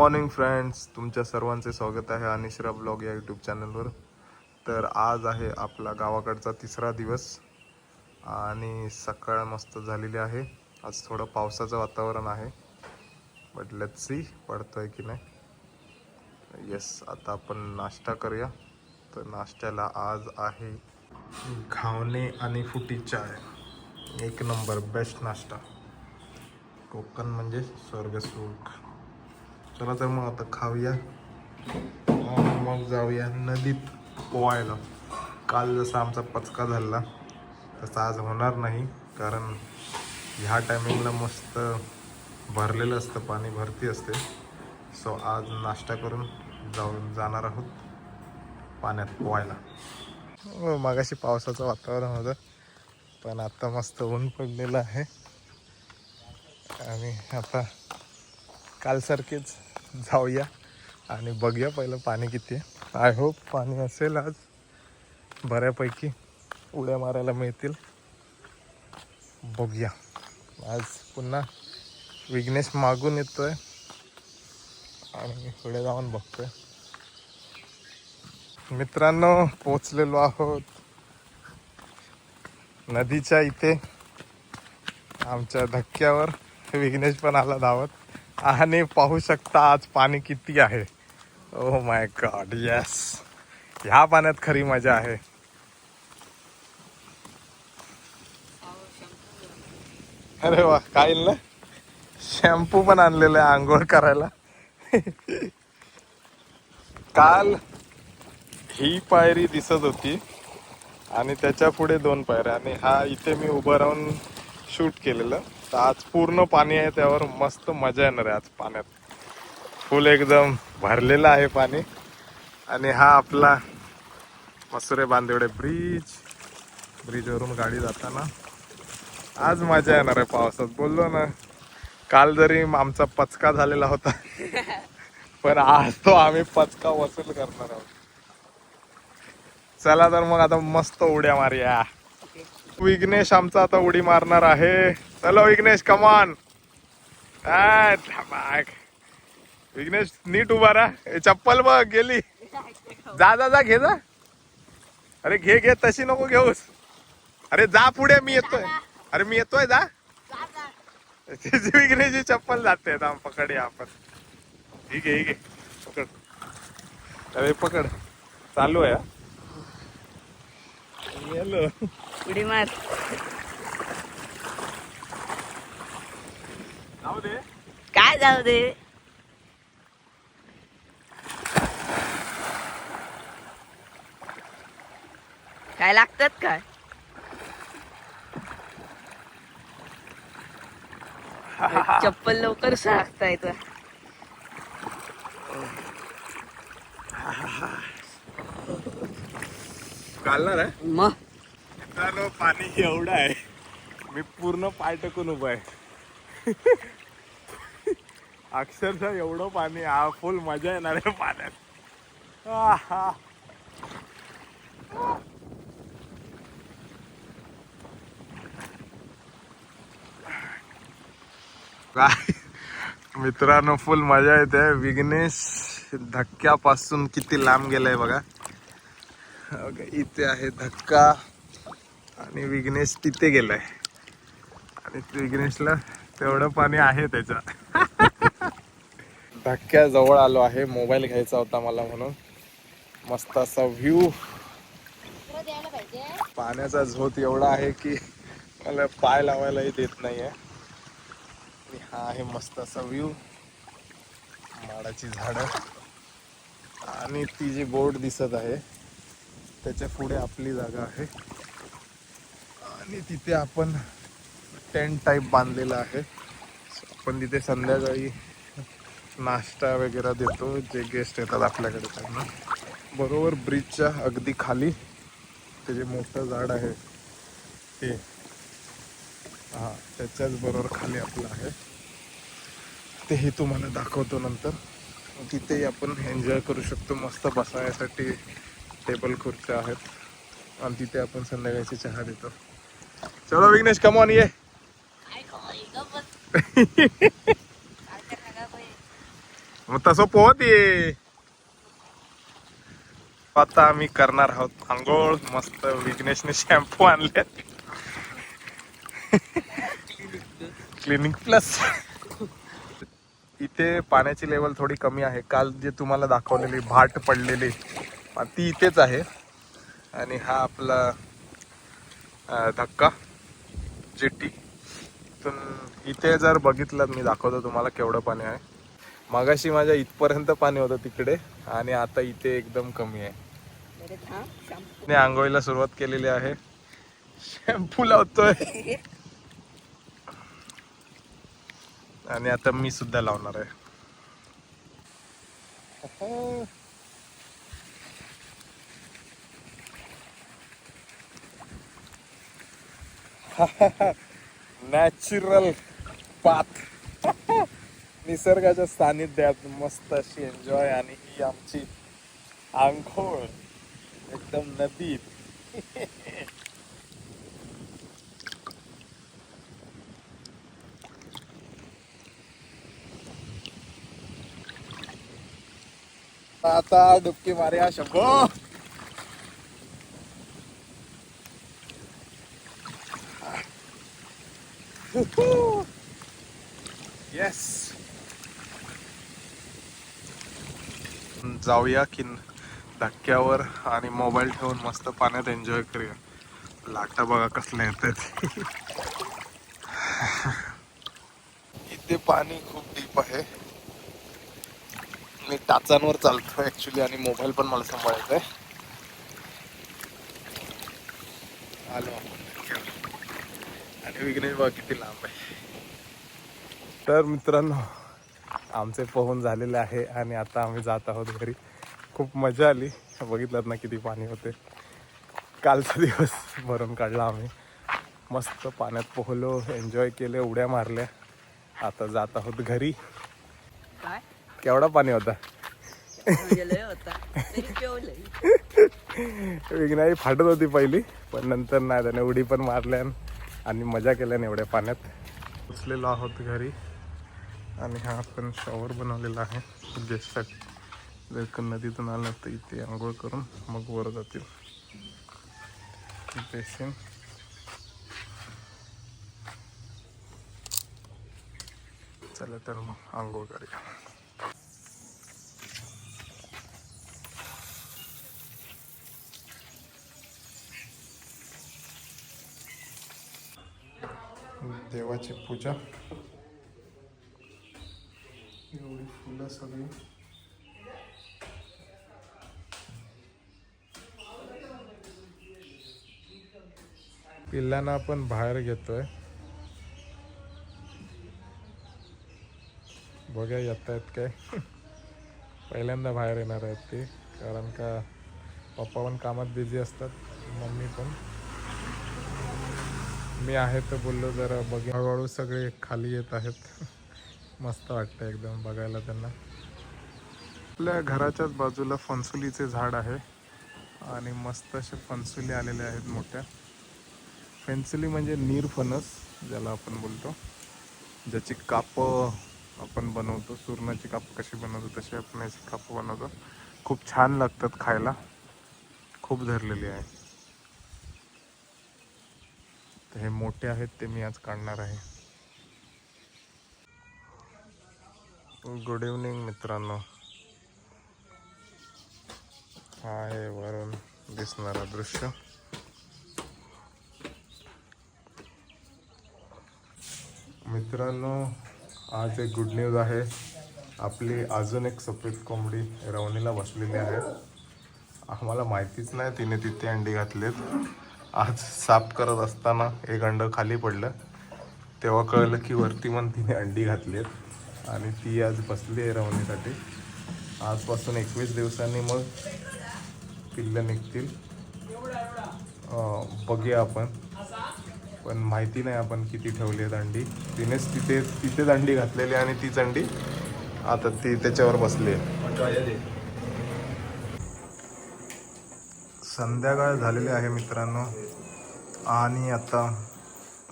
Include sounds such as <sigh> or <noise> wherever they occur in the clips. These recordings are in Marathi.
मॉर्निंग फ्रेंड्स तुमच्या सर्वांचे स्वागत आहे अनिश्रा ब्लॉग या यूट्यूब चॅनलवर. तर आज आहे आपला गावाकडचा तिसरा दिवस आणि सकाळ मस्त झालेली आहे. आज थोडं पावसाचं वातावरण आहे बट लेट्स सी पडतोय की नाही. येस आता आपण नाश्ता करूया. तर नाश्त्याला आज आहे घावणे आणि फुटी चाय. एक नंबर बेस्ट नाश्ता. कोकण म्हणजे स्वर्गसुख. चला तर मग आता खाऊया. मग जाऊया नदीत पोहायला. काल जसा आमचा पचका झाला तसा आज होणार नाही कारण ह्या टायमिंगला मस्त भरलेलं असतं पाणी भरती असते. सो आज नाश्ता करून जाऊन जाणार आहोत पाण्यात पोहायला. हो मागाशी पावसाचं वातावरण होतं पण आता मस्त ऊन पडलेलं आहे. आणि आता कालसारखेच जाऊया. आणि बघूया पहिलं पाणी किती आहे. आय होप पाणी असेल आज. बऱ्यापैकी उड्या मारायला मिळतील. बघूया. आज पुन्हा विघ्नेश मागून येतोय. आणि पुढे जाऊन बघतोय. मित्रांनो पोचलेलो आहोत. नदीच्या इथे. आमच्या धक्क्यावर. विघ्नेश पण आला धावत. आणि पाहू शकता आज पाणी किती आहे. ओ माय गॉड येस ह्या पाण्यात खरी मजा आहे. अरे वा काय ना शॅम्पू पण आणलेलं आहे आंघोळ करायला. काल ही पायरी दिसत होती आणि त्याच्या पुढे दोन पायऱ्या आणि हा इथे मी उभं राहून शूट केलेलं. तर आज पूर्ण पाणी आहे त्यावर मस्त मजा येणार आहे आज पाण्यात. फुल एकदम भरलेलं आहे पाणी. आणि हा आपला मसुरे बांदेवडे ब्रिज ब्रिजवरून गाडी जाताना आज मजा येणार आहे पावसात. बोललो ना काल जरी आमचा पचका झालेला होता <laughs> पण आज तो आम्ही पचका वसूल करणार आहोत. चला तर मग आता मस्त उड्या मारूया. विघ्नेश आमचा आता उडी मारणार आहे. चलो विघ्नेश कमान विघ्नेश नीट उभा राहा. चप्पल बघ गेली. जा जा जा घे जा. अरे घे घे तशी नको घेऊस. अरे जा पुढे मी येतोय. अरे मी येतोय जा. विघ्नेशची चप्पल जाते पकड या आपण. ठीक आहे ठीक आहे पकड. अरे पकड. चालू आहे हा. गेलो उडी मार जाऊ दे काय जाऊ दे काय लागतात काय चप्पल लवकर सांगता येतं. घालणार आहे मग? मित्रांनो पाणी एवढं आहे. मी पूर्ण पाय टाकून उभा आहे. अक्षरशः एवढं पाणी हा फुल मजा येणार आहे पाण्यात. काय मित्रांनो फुल मजा येते. विघ्नेश धक्क्यापासून किती लांब गेलाय बघा. इथे आहे धक्का आणि विघ्नेश तिथे गेलाय. आणि विघ्नेशला तेवढं पाणी आहे त्याच्या. <laughs> धक्क्या जवळ आलो आहे मोबाईल घ्यायचा होता मला म्हणून. मस्त असा व्ह्यू पाण्याचा झोत एवढा आहे की मला पाय लावायलाही देत नाहीये. आणि हा आहे मस्त असा व्ह्यू माडाची झाडं. आणि ती जी बोट दिसत आहे त्याच्या पुढे आपली जागा आहे. आणि तिथे आपण टेंट टाईप बांधलेला आहे. आपण तिथे संध्याकाळी नाश्ता वगैरे देतो जे गेस्ट येतात आपल्याकडे त्यांना. बरोबर ब्रिजच्या अगदी खाली ते जे मोठं झाड आहे ते. हां त्याच्याच बरोबर खाली आपलं आहे. तेही तुम्हाला दाखवतो नंतर. तिथेही आपण एन्जॉय करू शकतो मस्त बसायसाठी. टेबल खुर्च्या आहेत. आणि तिथे आपण संध्याकाळची चहा देतो. चलो विघ्नेश कमॉन ये. मग तसं पोहत ये. आता आम्ही करणार आहोत आंघोळ. मस्त विघ्नेशने शॅम्पू आणले क्लिनिक प्लस इथे पाण्याची लेवल थोडी कमी आहे. काल जे तुम्हाला दाखवलेली भाट पडलेली. ती इथेच आहे. आणि हा आपला धक्का जेटी इथून इथे जर बघितलं मी दाखवतो तुम्हाला केवढं पाणी आहे. मागाशी माझ्या इथपर्यंत पाणी होतं तिकडे आणि आता इथे एकदम कमी आहे. ने आंघोळीला सुरुवात केलेली आहे. शॅम्पू लावतोय. आणि आता मी सुद्धा लावणार आहे. <laughs> नॅचरल पाथ <laughs> निसर्गाच्या सानिध्यात मस्त अशी एन्जॉय आणि ही आमची आंघोळ. एकदम नदीत. <laughs> आता डुबकी मारूया शंभो येस जाऊया की धक्क्यावर आणि मोबाईल ठेवून मस्त पाण्यात एन्जॉय करूया. लाटा बघा कसल्या येतात. इथे पाणी खूप डीप आहे. मी टाचांवर चालतो ऍक्च्युली आणि मोबाईल पण मला सांभाळायचा आहे आलो. आपण विघ्नेश बघा किती लांब आहे. तर मित्रांनो आमचे पोहून झालेले आहे आणि आता आम्ही जात आहोत घरी. खूप मजा आली. बघितलं ना किती पाणी होते. कालचा दिवस भरून काढला आम्ही. मस्त पाण्यात पोहलो एन्जॉय केले उड्या मारल्या. आता जात आहोत घरी. काय? केवढा पाणी होता. <laughs> विघ्नाई फाटत होती पहिली पण नंतर नाही त्याने उडी पण मारल्या. आणि मजा केल्याने एवढ्या पाण्यात पोचलेलो आहोत घरी. आणि हा आपण शॉवर बनवलेला आहे. गेस्टसाठी जर का नदीतून आलं तर इथे आंघोळ करून मग वर जातील. बेसिन चला तर मग आंघोळ करूया. देवाची पूजा. एवढी फुलं सगळी. पिल्लांना आपण बाहेर घेतोय. बघा येत आहेत काय. पहिल्यांदा बाहेर येणार आहेत ते कारण का पप्पा पण कामात बिझी असतात मम्मी पण. मी आहे तर बोललो जरा बघ हळूहळू सगळे खाली येत आहेत. मस्त वाटतं एकदम बघायला त्यांना. आपल्या घराच्याच बाजूला फणसुलीचे झाड आहे. आणि मस्त असे फणसुली आलेले आहेत मोठ्या. फणसुली म्हणजे नीरफणस ज्याला आपण बोलतो. ज्याची कापं आपण बनवतो. सुरणाची कापं कशी बनवतो तशी आपण याची कापं बनवतो. खूप छान लागतात खायला. खूप धरलेली आहे. तर हे मोठे आहेत ते मी आज काढणार आहे. गुड इव्हनिंग मित्रांनो. हा आहे वरून दिसणारा दृश्य. मित्रांनो आज एक गुड न्यूज आहे. आपली अजून एक सफेद कोंबडी रवणीला बसलेली आहे. आम्हाला माहितीच नाही तिने तिथे अंडी घातलेत. आज साफ करत असताना एक अंड खाली पडलं. तेव्हा कळलं की वरती पण तिने अंडी घातली आहेत आणि ती आज बसली आहे रवणीसाठी आजपासून एकवीस दिवसांनी मग पिल्लं निघतील. बघूया आपण. पण माहिती नाही आपण किती ठेवली आहेत अंडी. तिनेच तिथे तिथेच अंडी घातलेली आणि तीच अंडी आता ती त्याच्यावर बसली आहे. संध्याकाळ झालेली आहे मित्रांनो. आणि आता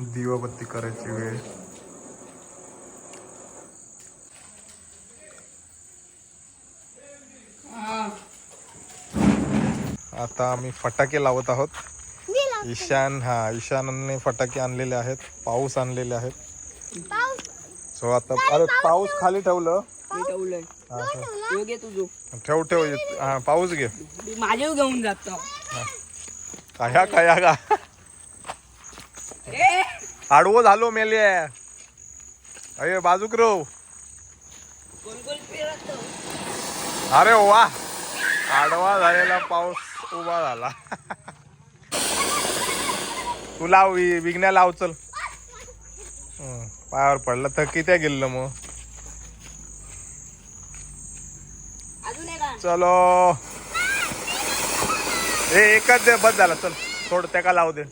दिवाबत्ती करायची वेळ. आता आम्ही फटाके लावत आहोत. ईशान हा ईशानने फटाके आणलेले आहेत. पाऊस आणलेले आहेत. सो आता अरे पाऊस खाली ठेवलं. मी ठेवलंय हा, ठेव. तुझो. ठेव. हा पाऊस घे. मी माझ्या घेऊन जातो. काया काया का? अरे आडवो झालो मेले. अये बाजूक रो गोल गोल फिरत अरे वा. आडवा झालेला पाऊस उभा झाला. तू लाव वि- विघण्या लाव चल. हं, पायावर पडलं तर किती गेलं मग अजून आहे का चलो. ए एकच दे बस झाला चल. थोड त्या लावू दे.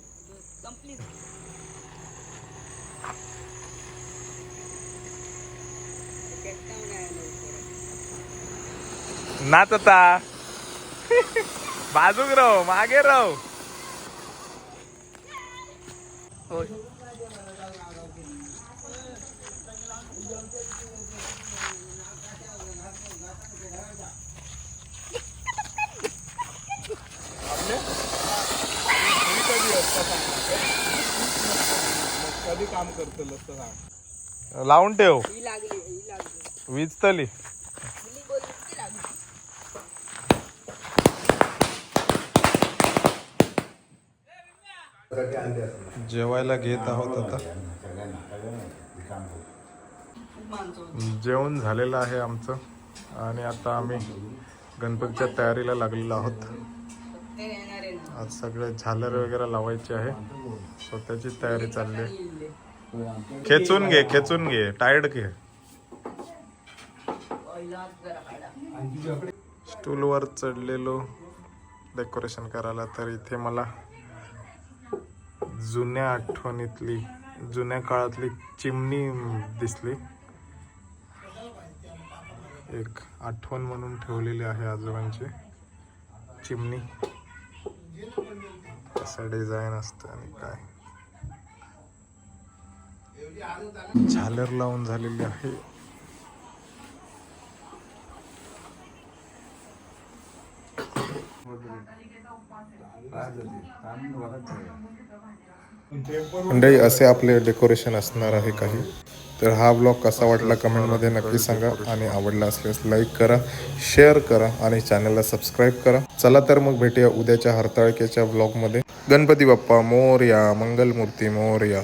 नाचता नाच <laughs> बाजूक राहू मागे राहू. कधी काम करतो लावून ठेव. ही ही वीज तली जेवायला घेत आहोत आता. जेवण झालेलं आहे आमचं. आणि आता आम्ही गणपतीच्या तयारीला लागलेलो आहोत. आज सगळे झालर वगैरे लावायचे आहे. स्वतःची तयारी चालली आहे. खेचून घे खेचून घे टायर्ड घे. स्टूलवर चढलेलो डेकोरेशन करायला तर इथे मला जुन्या आठवणीतली जुन्या काळातली चिमणी दिसली. एक आठवण म्हणून ठेवलेली आहे आजोबांची. चिमणी. कसं डिझाईन असतं आणि काय. झालर लावून झालेली आहे. मंडळी असे आपले डेकोरेशन असणार आहे काही. तर हा ब्लॉग कसा वाटला कमेंटमध्ये नक्की सांगा आणि आवडला असल्यास लाईक करा शेअर करा आणि चॅनलला सबस्क्राईब करा. चला तर मग भेटूया उद्याच्या हरताळकेच्या ब्लॉगमध्ये गणपती बाप्पा मोरया मंगलमूर्ती मोरया.